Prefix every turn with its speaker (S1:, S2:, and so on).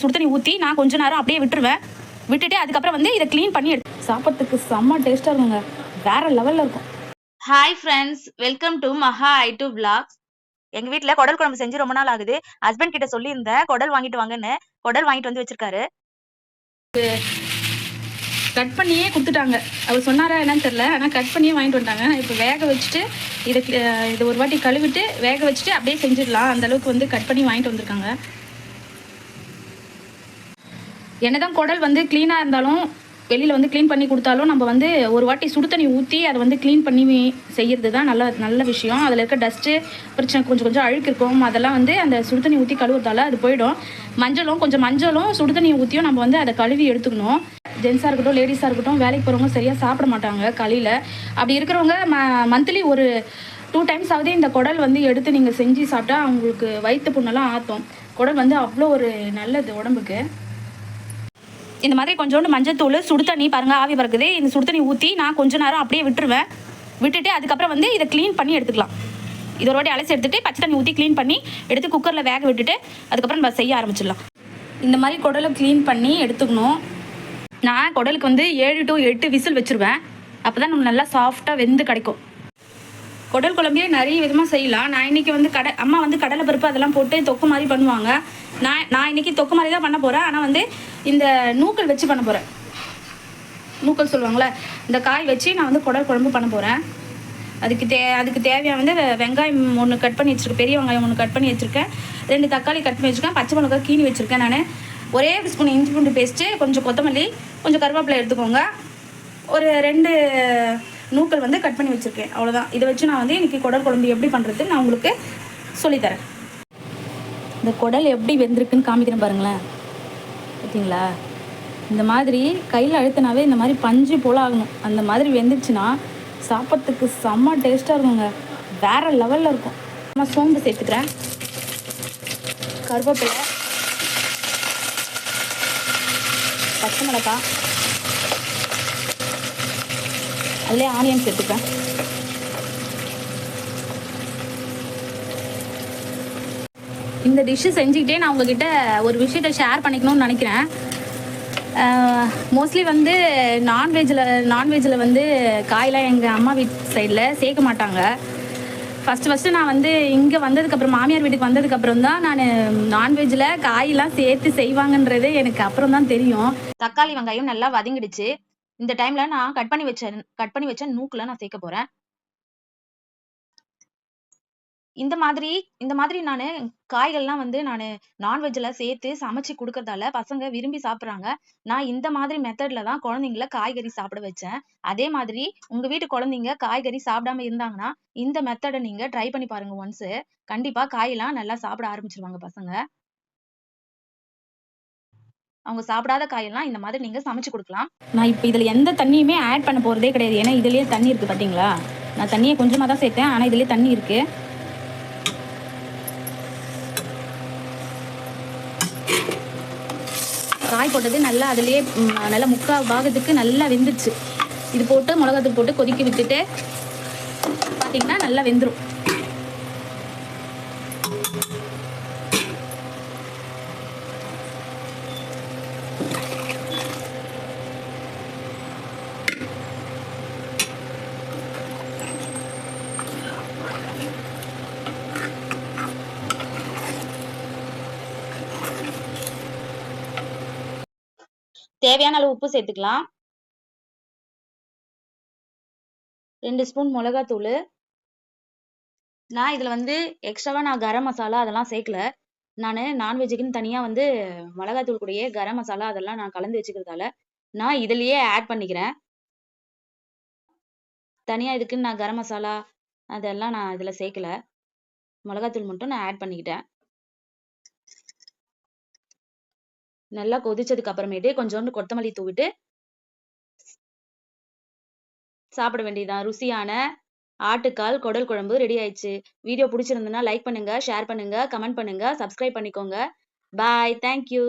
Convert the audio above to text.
S1: சுடு தண்ணி ஊற்றி நான் கொஞ்ச நேரம் அப்படியே விட்டுருவேன். விட்டுட்டு அதுக்கப்புறம் வந்து இதை க்ளீன் பண்ணி எடுத்து சாப்பிட்றதுக்கு செம்ம டேஸ்ட்டாக இருக்குங்க. வேற லெவலில் இருக்கும்.
S2: Hi friends welcome to Maha I to blogs எங்க வீட்ல குடல் குழம்பு செஞ்சு ரொம்ப நாள் ஆகுது. ஹஸ்பண்ட் கிட்ட சொல்லியிருந்தேன் குடல் வாங்கிட்டு வாங்கன்னு. குடல் வாங்கிட்டு வந்து வச்சிருக்காரு.
S1: கட் பண்ணியே கொடுத்துட்டாங்க. அவர் சொன்னாரா என்னன்னு தெரில ஆனால் கட் பண்ணியே வாங்கிட்டு வந்துட்டாங்க. இப்போ வேக வச்சுட்டு இதை இதை ஒரு வாட்டி கழுவிட்டு வேக வச்சுட்டு அப்படியே செஞ்சிடலாம். அந்த அளவுக்கு வந்து கட் பண்ணி வாங்கிட்டு வந்திருக்காங்க. என்னதான் குடல் வந்து க்ளீனாக இருந்தாலும் வெளியில் வந்து க்ளீன் பண்ணி கொடுத்தாலும் நம்ம வந்து ஒரு வாட்டி சுடு தண்ணி ஊற்றி அதை வந்து க்ளீன் பண்ணி செய்கிறது தான் நல்ல நல்ல விஷயம். அதில் இருக்க டஸ்ட்டு பிரச்சனை கொஞ்சம் கொஞ்சம் அழுக்கு இருக்கும். அதெல்லாம் வந்து அந்த சுடு தண்ணி ஊற்றி கழுவுறதால அது போயிடும். மஞ்சளும் கொஞ்சம் மஞ்சளும் சுடு தண்ணி ஊற்றியும் நம்ம வந்து அதை கழுவி எடுத்துக்கணும். ஜென்ஸாக இருக்கட்டும் லேடிஸாக இருக்கட்டும் வேலைக்கு போகிறவங்க சரியாக சாப்பிட மாட்டாங்க களியில் அப்படி இருக்கிறவங்க ம மந்த்லி ஒரு டூ டைம்ஸ் ஆகுது இந்த குடல் வந்து எடுத்து நீங்கள் செஞ்சு சாப்பிட்டா அவங்களுக்கு வயிற்று புண்ணெல்லாம் ஆற்றும் குடல் வந்து அவ்வளோ ஒரு நல்லது உடம்புக்கு. இந்த மாதிரி கொஞ்சோண்டு மஞ்சத்தூள் சுடு தண்ணி பாருங்கள் ஆவி பறக்குது. இந்த சுடு தண்ணி ஊற்றி நான் கொஞ்ச நேரம் அப்படியே விட்டுருவேன். விட்டுட்டு அதுக்கப்புறம் வந்து இதை க்ளீன் பண்ணி எடுத்துக்கலாம். இது ஒரு வாட்டி அலசி எடுத்துட்டு பச்சை தண்ணி ஊற்றி க்ளீன் பண்ணி எடுத்து குக்கரில் வேக விட்டுட்டு அதுக்கப்புறம் நம்ம செய்ய ஆரம்பிச்சிடலாம். இந்த மாதிரி குடலை க்ளீன் பண்ணி எடுத்துக்கணும். நான் குடலுக்கு வந்து ஏழு டு எட்டு விசில் வச்சுருவேன். அப்போ தான் நம்ம நல்லா சாஃப்டாக வெந்து கிடைக்கும். குடல் குழம்பே நிறைய விதமாக செய்யலாம். நான் இன்னைக்கு வந்து கடை அம்மா வந்து கடலை பருப்பு அதெல்லாம் போட்டு தொக்கு மாதிரி பண்ணுவாங்க. நான் நான் இன்னைக்கு தொக்கு மாதிரி தான் பண்ண போகிறேன் ஆனால் வந்து இந்த நூக்கல் வச்சு பண்ண போகிறேன் நூக்கல் சொல்லுவாங்களே இந்த காய் வச்சு நான் வந்து குடல் குழம்பு பண்ண போகிறேன் அதுக்கு தே அதுக்கு தேவையான வந்து வெங்காயம் ஒன்று கட் பண்ணி வச்சுருக்கேன். பெரிய வெங்காயம் ஒன்று கட் பண்ணி வச்சுருக்கேன். ரெண்டு தக்காளி கட் பண்ணி வச்சுருக்கேன். பச்சை மிளகாய் கீனி வச்சுருக்கேன் நான். ஒரே ஸ்பூன் இஞ்சி பூண்டு பேஸ்ட்டு கொஞ்சம் கொத்தமல்லி கொஞ்சம் கருவேப்பிலை எடுத்துக்கோங்க. ஒரு ரெண்டு நூக்கள் வந்து கட் பண்ணி வச்சுருக்கேன். அவ்வளோதான் இதை வச்சு நான் வந்து இன்றைக்கி குடல் குழம்பு எப்படி பண்ணுறது நான் உங்களுக்கு சொல்லித்தரேன். இந்த குடல் எப்படி வெந்திருக்குன்னு காமிக்கிறேன் பாருங்களேன். பார்த்தீங்களா? இந்த மாதிரி கையில் அழுத்தினாவே இந்த மாதிரி பஞ்சு போல் ஆகணும். அந்த மாதிரி வெந்துச்சுன்னா சாப்பிட்றதுக்கு செம்ம டேஸ்ட்டாக இருக்குங்க. வேறு லெவலில் இருக்கும். நான் சோம்பு சேர்த்துக்கிறேன். கருவேப்பிலை பச்சை மிளகாய் அதிலே ஆனியன் சேர்த்துப்பேன். இந்த டிஷ்ஷு செஞ்சுக்கிட்டே நான் உங்ககிட்ட ஒரு விஷயத்த ஷேர் பண்ணிக்கணும்னு நினைக்கிறேன். மோஸ்ட்லி வந்து நான்வெஜ்ஜில் நான்வெஜ்ஜில் வந்து காயெலாம் எங்கள் அம்மா வீட்டு சைடில் சேர்க்க மாட்டாங்க. ஃபஸ்ட்டு ஃபஸ்ட்டு நான் வந்து இங்கே வந்ததுக்கப்புறம் மாமியார் வீட்டுக்கு வந்ததுக்கப்புறம் தான் நான் நான்வெஜ்ஜில் காயெல்லாம் சேர்த்து செய்வாங்கன்றது எனக்கு அப்புறம் தான் தெரியும்.
S2: தக்காளி வெங்காயம் நல்லா வதங்கிடுச்சு. இந்த டைம்ல நான் கட் பண்ணி வச்ச கட் பண்ணி வச்ச நூக்குல நான் சேர்க்க போறேன். இந்த மாதிரி இந்த மாதிரி நான் காய்கள்லாம் வந்து நான் நான்வெஜ்ல சேர்த்து சமைச்சு கொடுக்கறதால பசங்க விரும்பி சாப்பிட்றாங்க. நான் இந்த மாதிரி மெத்தட்ல தான் குழந்தைங்கள காய்கறி சாப்பிட வச்சேன். அதே மாதிரி உங்க வீட்டு குழந்தைங்க காய்கறி சாப்பிடாம இருந்தாங்கன்னா இந்த மெத்தடை நீங்க ட்ரை பண்ணி பாருங்க ஒன்ஸ் கண்டிப்பா காயெல்லாம் நல்லா சாப்பிட ஆரம்பிச்சிருவாங்க பசங்க. அவங்க சாப்பிடாத காயெல்லாம் இந்த மாதிரி நீங்க சமைச்சு கொடுக்கலாம்.
S1: நான் இப்போ இதுல எந்த தண்ணியுமே ஆட் பண்ண போறதே கிடையாது. ஏன்னா இதுலயே தண்ணி இருக்கு பாத்தீங்களா? நான் தண்ணியை கொஞ்சமாக தான் சேர்த்தேன். ஆனால் இதுலயே தண்ணி இருக்கு. காய் போட்டது நல்லா அதுலேயே நல்லா முக்கால் பாகத்துக்கு நல்லா வெந்துருச்சு. இது போட்டு மிளகாத்தூள் போட்டு கொதிக்க விட்டுட்டு பார்த்தீங்கன்னா நல்லா வெந்துடும்
S2: தேவையான அளவு உப்பு சேர்த்துக்கலாம். ரெண்டு ஸ்பூன் மிளகாத்தூள். நான் இதில் வந்து எக்ஸ்ட்ராவாக நான் கரம் மசாலா அதெல்லாம் சேர்க்கல. நான் நான்வெஜ்ஜுக்குன்னு தனியாக வந்து மிளகாத்தூள் கூடயே கரம் மசாலா அதெல்லாம் நான் கலந்து வச்சுக்கிறதால நான் இதுலேயே ஆட் பண்ணிக்கிறேன். தனியாக இதுக்குன்னு நான் கரம் மசாலா அதெல்லாம் நான் இதில் சேர்க்கல. மிளகாத்தூள் மட்டும் நான் ஆட் பண்ணிக்கிட்டேன். நல்லா கொதிச்சதுக்கு அப்புறமேட்டு கொஞ்சோண்டு கொத்தமல்லி தூவிட்டு சாப்பிட வேண்டியதுதான். ருசியான ஆட்டுக்கால் குடல் குழம்பு ரெடி ஆயிடுச்சு. வீடியோ பிடிச்சிருந்ததுன்னா லைக் பண்ணுங்க ஷேர் பண்ணுங்க கமெண்ட் பண்ணுங்க சப்ஸ்கிரைப் பண்ணிக்கோங்க. Bye thank you